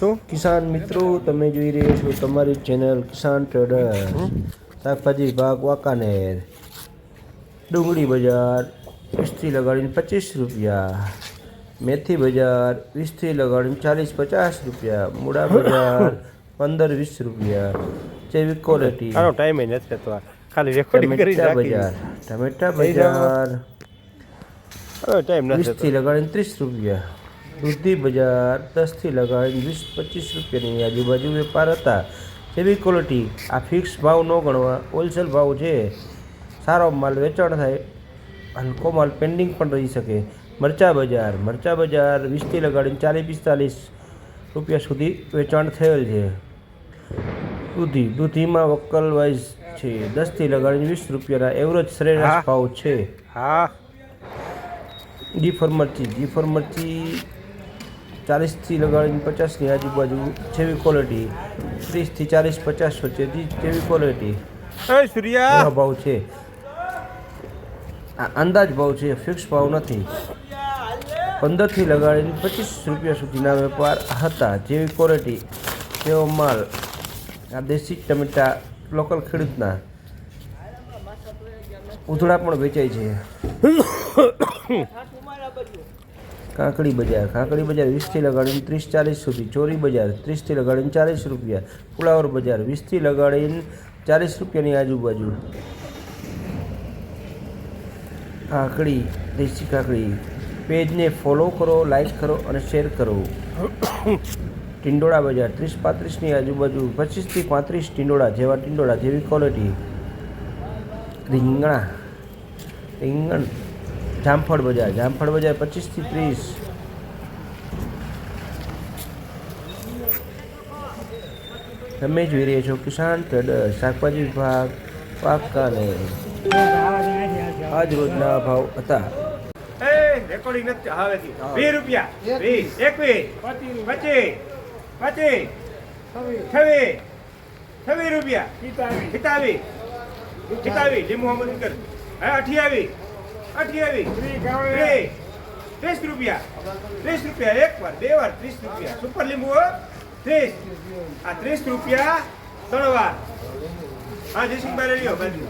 શું કિસાન મિત્રો તમે જોઈ રહ્યા છો તમારી ચેનલ કિસાન ટ્રેડર શાકભાજી ભાગ વાંકાનેર. ડુંગળી બજાર વીસથી લગાડીને પચીસ રૂપિયા. મેથી બજાર વીસથી લગાડીને ચાલીસ પચાસ રૂપિયા. મૂળા બજાર પંદર વીસ રૂપિયા. જૈવિક ક્વોલિટી આનો ટાઈમ નથી થતો ખાલી રેકોર્ડિંગ કરી બજાર ટમેટા બજાર. ટાઈમ નથી વીસથી લગાડીને ત્રીસ રૂપિયા. દૂધી બજાર દસથી લગાડીને વીસ પચીસ રૂપિયાની આજુબાજુ વેપાર હતા. એવી ક્વોલિટી આ ફિક્સ ભાવ ન ગણવા હોલસેલ ભાવ છે. સારો માલ વેચાણ થાય હલકો માલ પેન્ડિંગ પણ રહી શકે. મરચા બજાર મરચા બજાર વીસથી લગાડીને ચાલીસ પિસ્તાલીસ રૂપિયા સુધી વેચાણ થયેલ છે. દૂધી દૂધીમાં વક્કલ વાઇઝ છે. દસથી લગાડીને વીસ રૂપિયાના એવરેજ. સરેરાશ ભાવ છે. હા. જી ફોર મરચી જી ફોર મરચી ચાલીસથી લગાડીને પચાસની આજુબાજુ જેવી ક્વોલિટી ત્રીસથી ચાલીસ પચાસ વચ્ચેથી જેવી ક્વોલિટી એ સૂર્યા! ભાવ છે. આ અંદાજ ભાવ છે ફિક્સ ભાવ નથી. પંદરથી લગાડીને પચીસ રૂપિયા સુધીના વેપાર હતા જેવી ક્વોલિટી તેવો માલ. આ દેશી ટમેટા લોકલ ખેડૂતના. ઉધડા પણ વેચાય છે. કાંકડી બજાર કાંકડી બજાર વીસથી લગાડીને ત્રીસ ચાલીસ સુધી, ચોરી બજાર ત્રીસથી લગાડીને ચાલીસ રૂપિયા ફુલાવર બજાર વીસથી લગાડીને ચાલીસ રૂપિયાની આજુબાજુ. કાકડી, દેશી કાકડી, પેજને ફોલો કરો લાઈક કરો અને શેર કરો. ટિંડોળા બજાર ત્રીસ પાંત્રીસની આજુબાજુ, પચીસથી પાંત્રીસ ટિંડોળા જેવા ટિંડોળા જેવી ક્વોલિટી રીંગણા, રીંગણ જામફળ બજાર. જામફળ બજાર પચીસથી ત્રીસ. તમે જોઈ રહ્યા છો કિસાન ટ્રેડર શાકભાજી વિભાગ પાકાને આજ રોજના ભાવ હતા. રેકોર્ડિંગ નથી હવેથી. વીસ રૂપિયા. વીસ એકવીસ પચીસ પચીસ છવ્વીસ છવ્વીસ રૂપિયા. લીંબુ હમણાં કર. અઠ્યાવીસ. અઠ્યાવીસ. ત્રીસ ત્રીસ. રૂપિયા. ત્રીસ રૂપિયા એક વાર બે વાર ત્રીસ રૂપિયા. સુપર લીંબુ હો. ત્રીસ. આ ત્રીસ રૂપિયા ત્રણ વાર હા જયસિંહભાઈ રહ્યો બાજુ